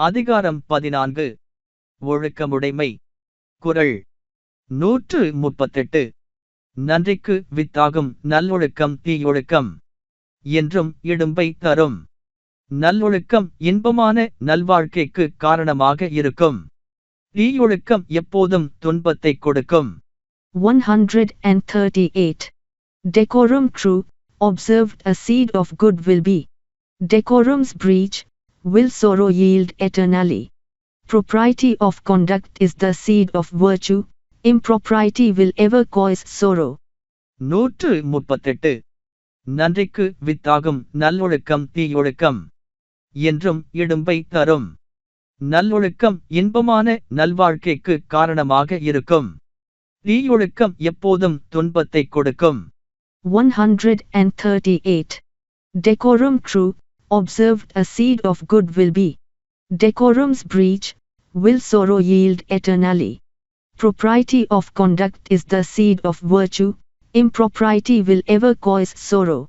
அதிகாரம் பதினான்கு. ஒழுக்கமுடைமை. குரல். நூற்று முப்பத்தெட்டு. நன்றிக்கு வித்தாகும் நல்லொழுக்கம் தீயொழுக்கம். என்றும் இடும்பை தரும். நல்லொழுக்கம் இன்பமான நல்வாழ்க்கைக்கு காரணமாக இருக்கும். தீயொழுக்கம் எப்போதும் துன்பத்தை கொடுக்கும். 138. Decorum true, observed a seed of good will be. Decorum's breach, will sorrow yield eternally. Propriety of conduct is the seed of virtue, impropriety will ever cause sorrow. நூற்று முப்பத்தெட்டு நன்றிக்கு வித்தாகும் நல்லொழுக்கம் தீயொழுக்கம் என்றும் இடும்பை தரும் நல்லொழுக்கம் இன்பமான நல்வாழ்க்கைக்கு காரணமாக இருக்கும் தீயொழுக்கம் எப்போதும் துன்பத்தைக் கொடுக்கும் 138. Decorum true, observed a seed of good will be. Decorum's breach, will sorrow yield eternally. Propriety of conduct is the seed of virtue, impropriety will ever cause sorrow.